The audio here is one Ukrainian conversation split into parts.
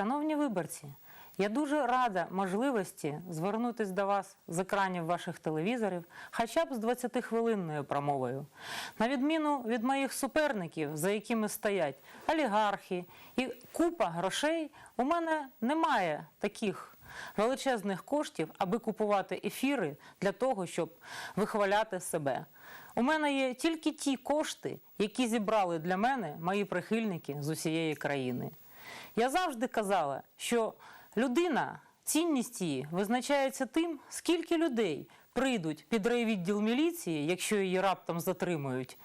Шановні виборці, я дуже рада можливості звернутися до вас з екранів ваших телевізорів, хоча б з 20-хвилинною промовою. На відміну від моїх суперників, за якими стоять олігархи і купа грошей, у мене немає таких величезних коштів, аби купувати ефіри для того, щоб вихваляти себе. У мене є тільки ті кошти, які зібрали для мене мої прихильники з усієї країни. Я завжди казала, що людина, цінність її визначається тим, скільки людей прийдуть під райвідділ міліції, якщо її раптом затримують,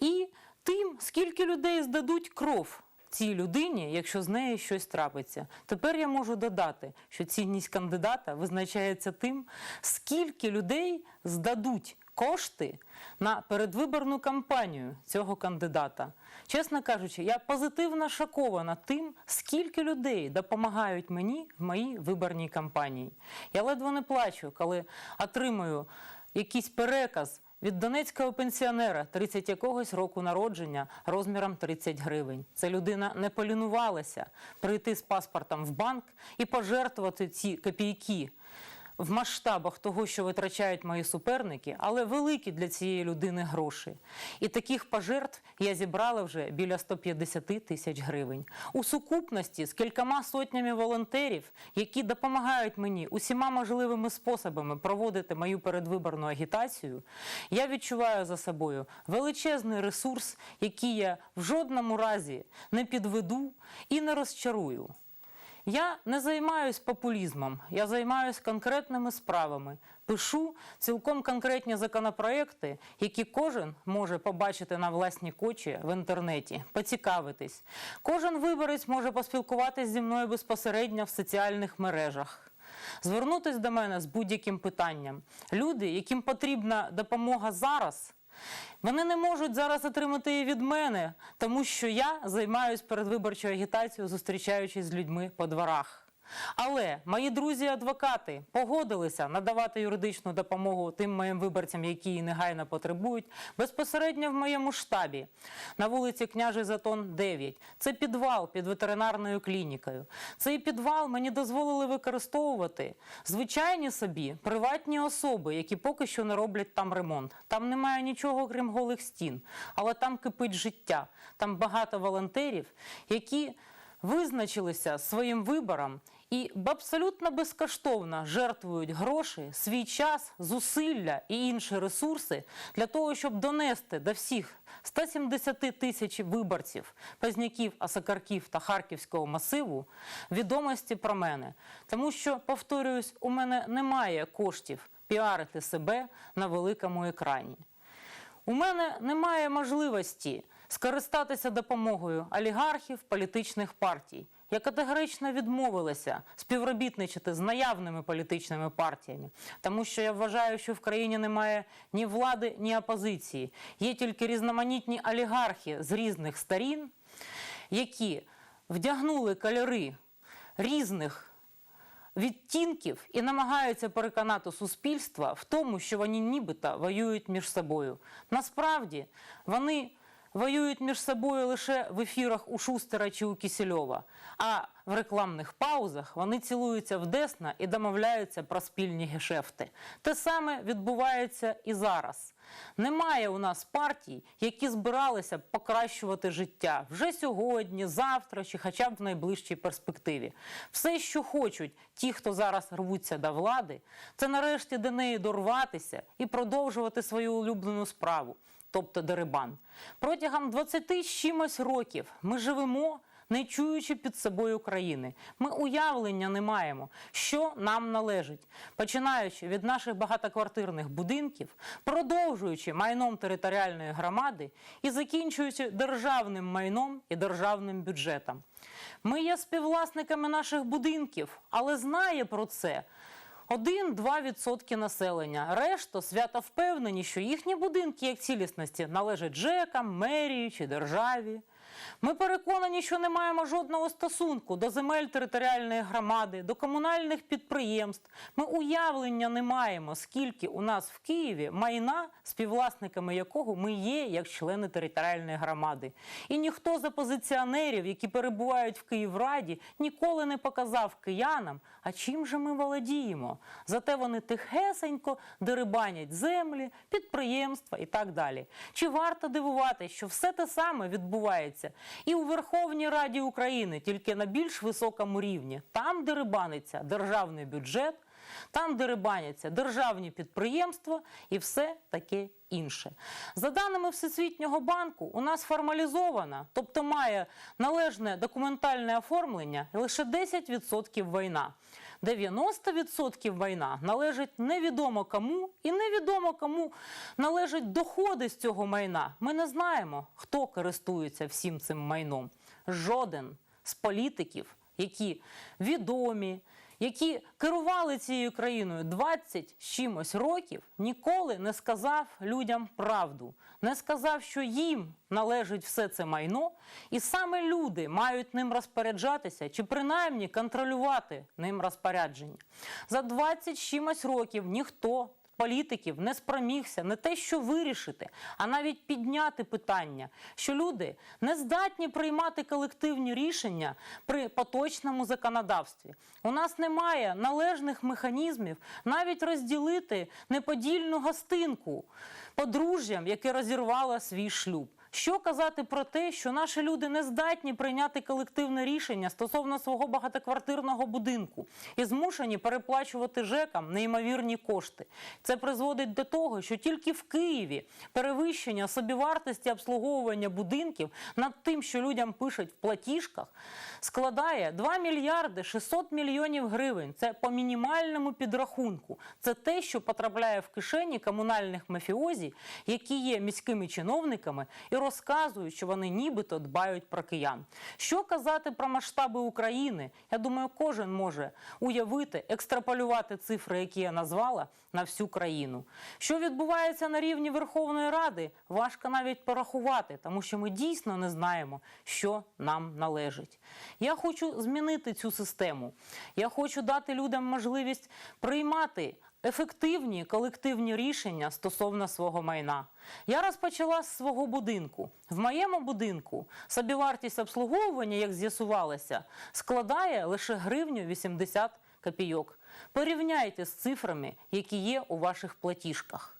і тим, скільки людей здадуть кров цій людині, якщо з нею щось трапиться. Тепер я можу додати, що цінність кандидата визначається тим, скільки людей здадуть кошти на передвиборну кампанію цього кандидата. Чесно кажучи, я позитивно шокована тим, скільки людей допомагають мені в моїй виборній кампанії. Я ледве не плачу, коли отримую якийсь переказ від донецького пенсіонера 30 якогось року народження розміром 30 гривень. Ця людина не полінувалася прийти з паспортом в банк і пожертвувати ці копійки в масштабах того, що витрачають мої суперники, але великі для цієї людини гроші. І таких пожертв я зібрала вже біля 150 тисяч гривень. У сукупності з кількома сотнями волонтерів, які допомагають мені усіма можливими способами проводити мою передвиборну агітацію, я відчуваю за собою величезний ресурс, який я в жодному разі не підведу і не розчарую. Я не займаюсь популізмом, я займаюсь конкретними справами. Пишу цілком конкретні законопроекти, які кожен може побачити на власні очі в інтернеті, поцікавитись. Кожен виборець може поспілкуватись зі мною безпосередньо в соціальних мережах. Звернутись до мене з будь-яким питанням. Люди, яким потрібна допомога зараз, вони не можуть зараз отримати її від мене, тому що я займаюся передвиборчою агітацією, зустрічаючись з людьми по дворах. Але мої друзі-адвокати погодилися надавати юридичну допомогу тим моїм виборцям, які її негайно потребують, безпосередньо в моєму штабі на вулиці Княжий Затон 9. Це підвал під ветеринарною клінікою. Цей підвал мені дозволили використовувати звичайні собі приватні особи, які поки що не роблять там ремонт. Там немає нічого, крім голих стін, але там кипить життя. Там багато волонтерів, які визначилися своїм вибором і абсолютно безкоштовно жертвують гроші, свій час, зусилля і інші ресурси для того, щоб донести до всіх 170 тисяч виборців, Позняків, Осокарків та Харківського масиву відомості про мене. Тому що, повторююсь, у мене немає коштів піарити себе на великому екрані. У мене немає можливості скористатися допомогою олігархів політичних партій. Я категорично відмовилася співробітничати з наявними політичними партіями, тому що я вважаю, що в країні немає ні влади, ні опозиції. Є тільки різноманітні олігархи з різних сторін, які вдягнули кольори різних відтінків і намагаються переконати суспільство в тому, що вони нібито воюють між собою. Насправді вони воюють між собою лише в ефірах у Шустера чи у Кісельова, а в рекламних паузах вони цілуються в десна і домовляються про спільні гешефти. Те саме відбувається і зараз. Немає у нас партій, які збиралися б покращувати життя вже сьогодні, завтра чи хоча б в найближчій перспективі. Все, що хочуть ті, хто зараз рвуться до влади, це нарешті до неї дорватися і продовжувати свою улюблену справу, тобто дерибан. Протягом 20 з чимось років ми живемо. Не чуючи під собою країни, ми уявлення не маємо, що нам належить, починаючи від наших багатоквартирних будинків, продовжуючи майном територіальної громади і закінчуючи державним майном і державним бюджетом. Ми є співвласниками наших будинків, але знає про це 1-2% населення. Решта свято впевнені, що їхні будинки як цілісності належать ЖЕКам, мерії чи державі. Ми переконані, що не маємо жодного стосунку до земель територіальної громади, до комунальних підприємств. Ми уявлення не маємо, скільки у нас в Києві майна, співвласниками якого ми є як члени територіальної громади. І ніхто з опозиціонерів, які перебувають в Київраді, ніколи не показав киянам, а чим же ми володіємо. Зате вони тихесенько дерибанять землі, підприємства і так далі. Чи варто дивувати, що все те саме відбувається і у Верховній Раді України, тільки на більш високому рівні? Там дерибаниться державний бюджет, там дерибаняться державні підприємства і все таке інше. За даними Всесвітнього банку, у нас формалізована, тобто має належне документальне оформлення лише 10% війна. 90% майна належить невідомо кому, і невідомо кому належать доходи з цього майна. Ми не знаємо, хто користується всім цим майном. Жоден з політиків, які відомі, які керували цією країною 20 з чимось років, ніколи не сказав людям правду, не сказав, що їм належить все це майно, і саме люди мають ним розпоряджатися чи принаймні контролювати ним розпорядження. За 20 з чимось років ніхто. Політиків не спромігся не те, що вирішити, а навіть підняти питання, що люди не здатні приймати колективні рішення при поточному законодавстві. У нас немає належних механізмів навіть розділити неподільну гостинку подружжям, яке розірвало свій шлюб. Що казати про те, що наші люди не здатні прийняти колективне рішення стосовно свого багатоквартирного будинку і змушені переплачувати ЖЕКам неймовірні кошти. Це призводить до того, що тільки в Києві перевищення собівартості обслуговування будинків над тим, що людям пишуть в платіжках, складає 2 мільярди 600 мільйонів гривень. Це по мінімальному підрахунку. Це те, що потрапляє в кишені комунальних мафіозі, які є міськими чиновниками і розказують, що вони нібито дбають про киян. Що казати про масштаби України? Я думаю, кожен може уявити, екстраполювати цифри, які я назвала, на всю країну. Що відбувається на рівні Верховної Ради, важко навіть порахувати, тому що ми дійсно не знаємо, що нам належить. Я хочу змінити цю систему. Я хочу дати людям можливість приймати ефективні колективні рішення стосовно свого майна. Я розпочала з свого будинку. В моєму будинку собівартість обслуговування, як з'ясувалося, складає лише гривню 80 копійок. Порівняйте з цифрами, які є у ваших платіжках.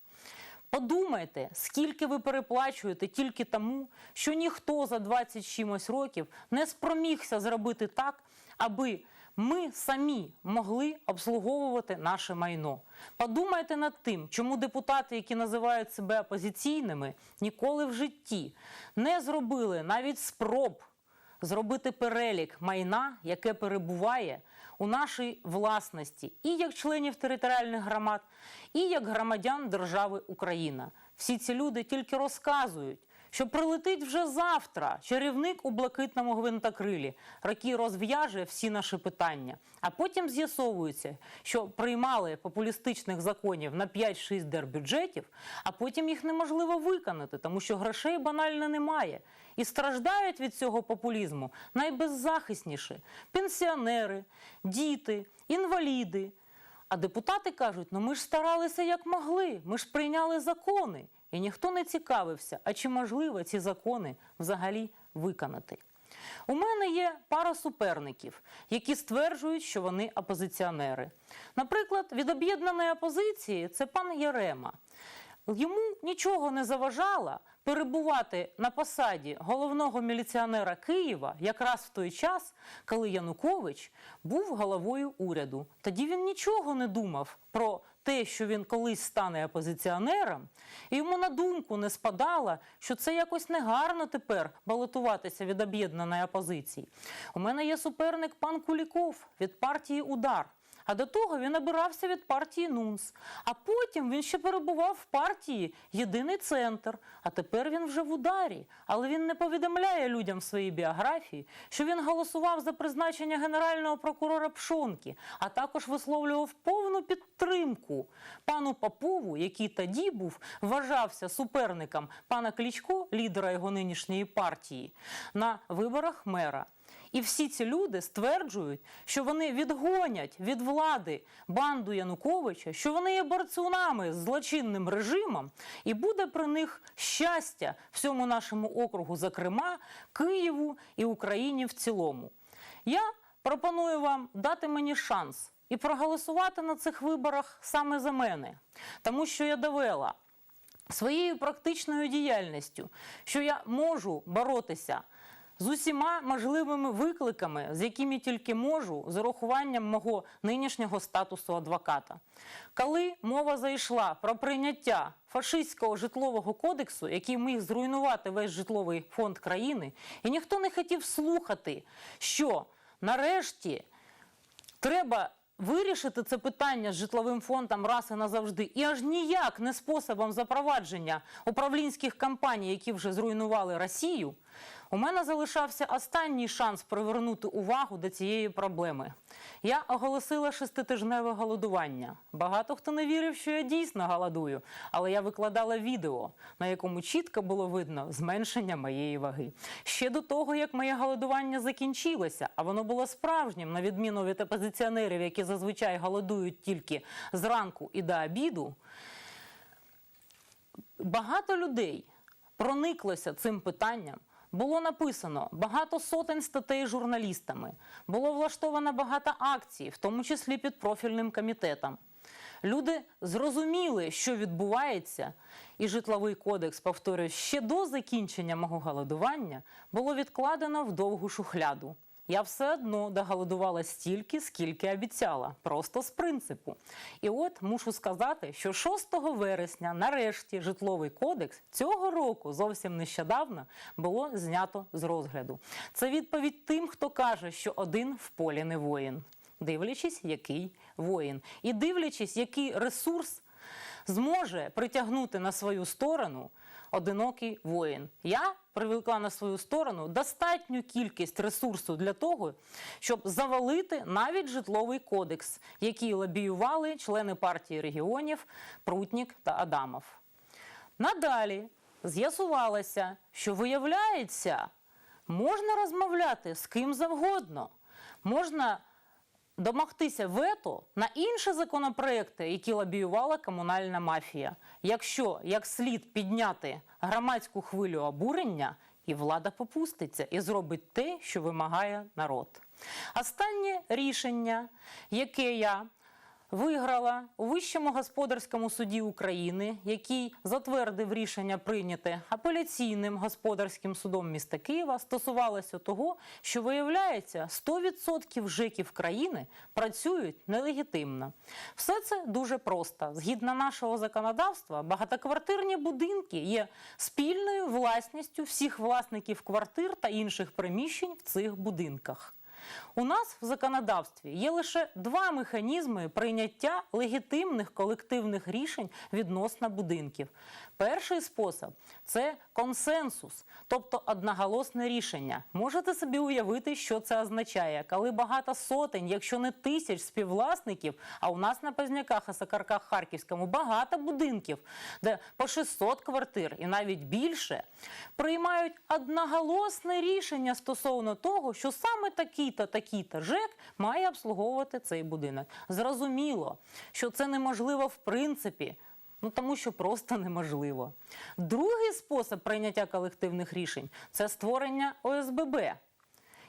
Подумайте, скільки ви переплачуєте тільки тому, що ніхто за 20 чимось років не спромігся зробити так, аби ми самі могли обслуговувати наше майно. Подумайте над тим, чому депутати, які називають себе опозиційними, ніколи в житті не зробили навіть спроб зробити перелік майна, яке перебуває у нашій власності, і як членів територіальних громад, і як громадян держави Україна. Всі ці люди тільки розказують, що прилетить вже завтра чарівник у блакитному гвинтокрилі, який розв'яже всі наші питання. А потім з'ясовується, що приймали популістичних законів на 5-6 дербюджетів, а потім їх неможливо виконати, тому що грошей банально немає. І страждають від цього популізму найбеззахисніші пенсіонери, діти, інваліди. А депутати кажуть: ну ми ж старалися як могли, ми ж прийняли закони. І ніхто не цікавився, а чи можливо ці закони взагалі виконати. У мене є пара суперників, які стверджують, що вони опозиціонери. Наприклад, від об'єднаної опозиції це пан Єрема. Йому нічого не заважало перебувати на посаді головного міліціонера Києва якраз в той час, коли Янукович був головою уряду. Тоді він нічого не думав про те, що він колись стане опозиціонером, і йому на думку не спадало, що це якось негарно тепер балотуватися від об'єднаної опозиції. У мене є суперник пан Куліков від партії Удар. А до того він обирався від партії НУНС. А потім він ще перебував в партії Єдиний центр. А тепер він вже в ударі. Але він не повідомляє людям в своїй біографії, що він голосував за призначення генерального прокурора Пшонки, а також висловлював повну підтримку пану Попову, який тоді був вважався суперником пана Клічко, лідера його нинішньої партії, на виборах мера. І всі ці люди стверджують, що вони відгонять від влади банду Януковича, що вони є борцунами з злочинним режимом, і буде при них щастя всьому нашому округу, зокрема Києву і Україні в цілому. Я пропоную вам дати мені шанс і проголосувати на цих виборах саме за мене, тому що я довела своєю практичною діяльністю, що я можу боротися з усіма можливими викликами, з якими тільки можу, з урахуванням мого нинішнього статусу адвоката. Коли мова зайшла про прийняття фашистського житлового кодексу, який міг зруйнувати весь житловий фонд країни, і ніхто не хотів слухати, що нарешті треба вирішити це питання з житловим фондом раз і назавжди, і аж ніяк не способом запровадження управлінських компаній, які вже зруйнували Росію. У мене залишався останній шанс привернути увагу до цієї проблеми. Я оголосила шеститижневе голодування. Багато хто не вірив, що я дійсно голодую, але я викладала відео, на якому чітко було видно зменшення моєї ваги. Ще до того, як моє голодування закінчилося, а воно було справжнім, на відміну від опозиціонерів, які зазвичай голодують тільки зранку і до обіду. Багато людей прониклося цим питанням. Було написано багато сотень статей журналістами. Було влаштовано багато акцій, в тому числі під профільним комітетом. Люди зрозуміли, що відбувається, і житловий кодекс, повторюю, ще до закінчення мого голодування було відкладено в довгу шухляду. Я все одно доголодувала стільки, скільки обіцяла, просто з принципу. І от мушу сказати, що 6 вересня, нарешті, житловий кодекс цього року, зовсім нещодавно, було знято з розгляду. Це відповідь тим, хто каже, що один в полі не воїн, дивлячись, який воїн, і дивлячись, який ресурс зможе притягнути на свою сторону одинокий воїн. Я привлекла на свою сторону достатню кількість ресурсу для того, щоб завалити навіть житловий кодекс, який лобіювали члени партії регіонів Прутнік та Адамов. Надалі з'ясувалося, що виявляється, можна розмовляти з ким завгодно. Можна домогтися вето на інші законопроекти, які лобіювала комунальна мафія, якщо як слід підняти громадську хвилю обурення, і влада попуститься і зробить те, що вимагає народ. Останнє рішення, яке я виграла у Вищому господарському суді України, який затвердив рішення прийняте апеляційним господарським судом міста Києва, стосувалося того, що виявляється, 100% ЖЕКів країни працюють нелегітимно. Все це дуже просто. Згідно нашого законодавства, багатоквартирні будинки є спільною власністю всіх власників квартир та інших приміщень в цих будинках. У нас в законодавстві є лише два механізми прийняття легітимних колективних рішень відносно будинків. Перший спосіб це консенсус, тобто одноголосне рішення. Можете собі уявити, що це означає, коли багато сотень, якщо не тисяч співвласників, а у нас на Позняках і Сакарках Харківському багато будинків, де по 600 квартир і навіть більше, приймають одноголосне рішення стосовно того, що саме такий-то такий-то ЖЕК має обслуговувати цей будинок. Зрозуміло, що це неможливо в принципі. Ну тому що просто неможливо. Другий спосіб прийняття колективних рішень це створення ОСББ.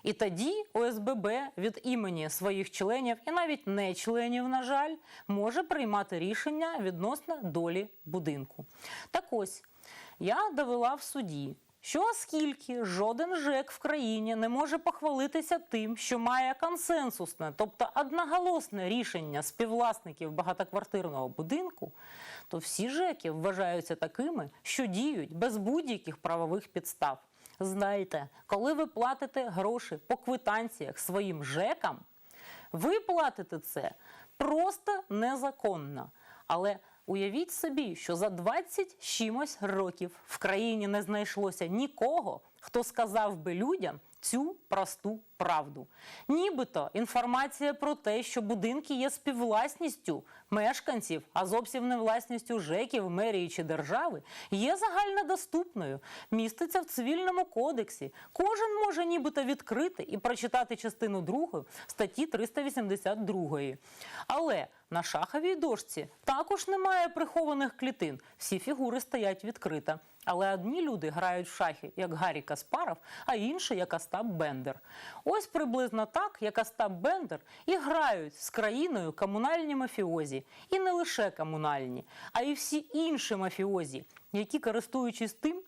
І тоді ОСББ від імені своїх членів і навіть не членів, на жаль, може приймати рішення відносно долі будинку. Так ось я довела в суді. Що оскільки жоден ЖЕК в країні не може похвалитися тим, що має консенсусне, тобто одноголосне рішення співвласників багатоквартирного будинку, то всі ЖЕКи вважаються такими, що діють без будь-яких правових підстав. Знайте, коли ви платите гроші по квитанціях своїм ЖЕКам, ви платите це просто незаконна. Але уявіть собі, що за 20 з чимось років в країні не знайшлося нікого, хто сказав би людям цю просту правду. Нібито інформація про те, що будинки є співвласністю мешканців, а зовсім не власністю ЖЕКів, мерії чи держави, є загальнодоступною, міститься в цивільному кодексі. Кожен може нібито відкрити і прочитати частину 2 статті 382. Але на шаховій дошці також немає прихованих клітин. Всі фігури стоять відкрито. Але одні люди грають в шахи, як Гаррі Каспаров, а інші як Остап Бендер. Ось приблизно так, як Остап Бендер, і грають з країною комунальні мафіозі. І не лише комунальні, а й всі інші мафіозі, які, користуючись тим,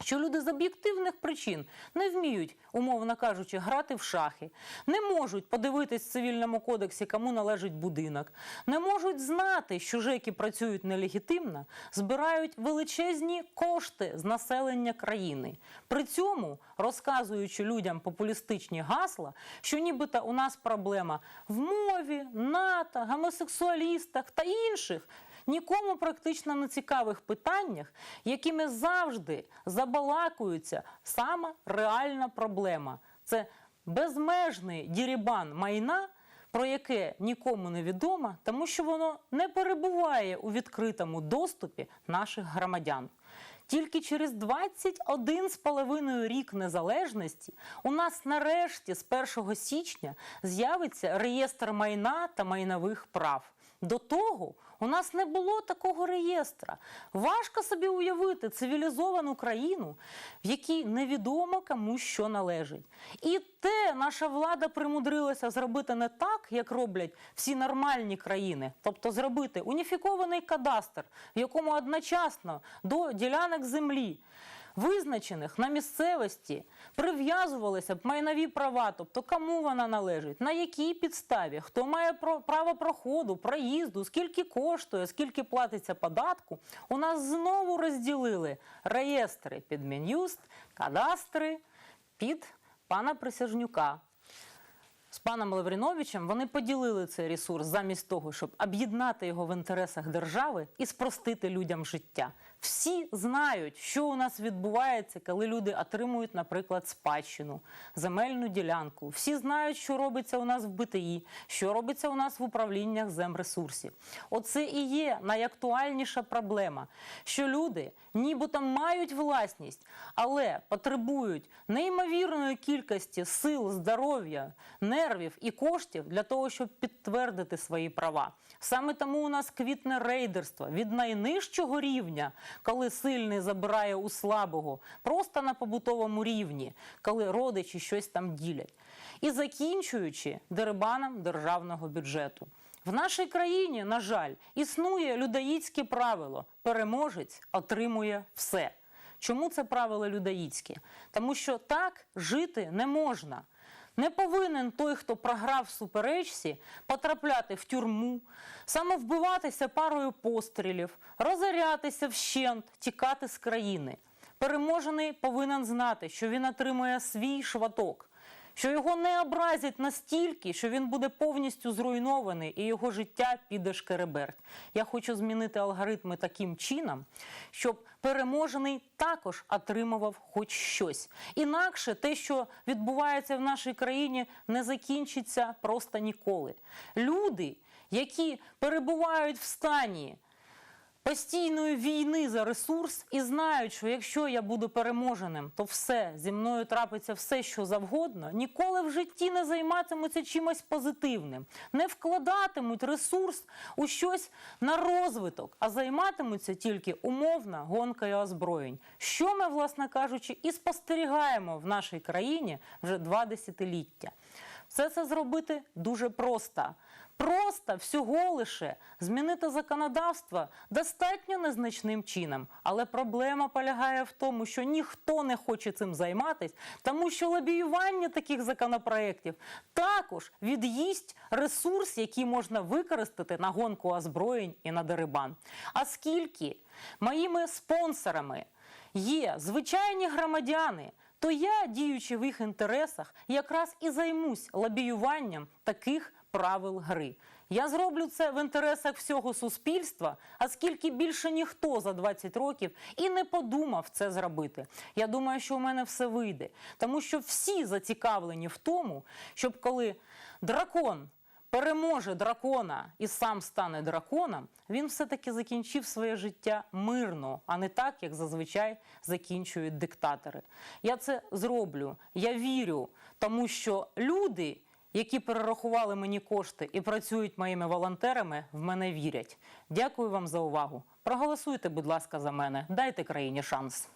що люди з об'єктивних причин не вміють, умовно кажучи, грати в шахи, не можуть подивитись в цивільному кодексі, кому належить будинок, не можуть знати, що ЖЕКи працюють нелегітимно, збирають величезні кошти з населення країни. При цьому розказуючи людям популістичні гасла, що нібито у нас проблема в мові, НАТО, гомосексуалістах та інших нікому практично не цікавих питаннях, якими завжди забалакується сама реальна проблема. Це безмежний дірібан майна, про яке нікому не відомо, тому що воно не перебуває у відкритому доступі наших громадян. Тільки через 21 з половиною рік незалежності у нас нарешті з 1 січня з'явиться реєстр майна та майнових прав. До того у нас не було такого реєстра. Важко собі уявити цивілізовану країну, в якій невідомо кому що належить. І те наша влада примудрилася зробити не так, як роблять всі нормальні країни, тобто зробити уніфікований кадастр, в якому одночасно до ділянок землі визначених на місцевості прив'язувалися б майнові права, тобто кому вона належить, на якій підставі, хто має право проходу, проїзду, скільки коштує, скільки платиться податку, у нас знову розділили реєстри під Мін'юст, кадастри під пана Присяжнюка. З паном Лавріновичем вони поділили цей ресурс замість того, щоб об'єднати його в інтересах держави і спростити людям життя. Всі знають, що у нас відбувається, коли люди отримують, наприклад, спадщину, земельну ділянку. Всі знають, що робиться у нас в БТІ, що робиться у нас в управліннях земресурсів. Оце і є найактуальніша проблема, що люди нібито мають власність, але потребують неймовірної кількості сил, здоров'я, нервів і коштів для того, щоб підтвердити свої права. Саме тому у нас квітне рейдерство від найнижчого рівня, коли сильний забирає у слабого, просто на побутовому рівні, коли родичі щось там ділять, і закінчуючи дерибаном державного бюджету. В нашій країні, на жаль, існує людоїдське правило: переможець отримує все. Чому це правило людоїдське? Тому що так жити не можна. Не повинен той, хто програв в суперечці, потрапляти в тюрму, самовбиватися парою пострілів, розорятися вщент, тікати з країни. Переможений повинен знати, що він отримує свій шваток, що його не образять настільки, що він буде повністю зруйнований і його життя піде шкереберть. Я хочу змінити алгоритми таким чином, щоб переможений також отримував хоч щось. Інакше те, що відбувається в нашій країні, не закінчиться просто ніколи. Люди, які перебувають в стані постійної війни за ресурс і знають, що якщо я буду переможеним, то все зі мною трапиться все, що завгодно, ніколи в житті не займатимуться чимось позитивним, не вкладатимуть ресурс у щось на розвиток, а займатимуться тільки умовно гонкою озброєнь. Що ми, власне кажучи, і спостерігаємо в нашій країні вже два десятиліття. Все це зробити дуже просто. Просто всього лише змінити законодавство достатньо незначним чином. Але проблема полягає в тому, що ніхто не хоче цим займатися, тому що лобіювання таких законопроєктів також від'їсть ресурс, який можна використати на гонку озброєнь і на дерибан. А скільки моїми спонсорами є звичайні громадяни, то я, діючи в їх інтересах, якраз і займусь лобіюванням таких правил гри. Я зроблю це в інтересах всього суспільства, оскільки більше ніхто за 20 років і не подумав це зробити. Я думаю, що у мене все вийде, тому що всі зацікавлені в тому, щоб коли дракон переможе дракона і сам стане драконом, він все-таки закінчив своє життя мирно, а не так, як зазвичай закінчують диктатори. Я це зроблю. Я вірю, тому що люди, які перерахували мені кошти і працюють моїми волонтерами, в мене вірять. Дякую вам за увагу. Проголосуйте, будь ласка, за мене. Дайте країні шанс.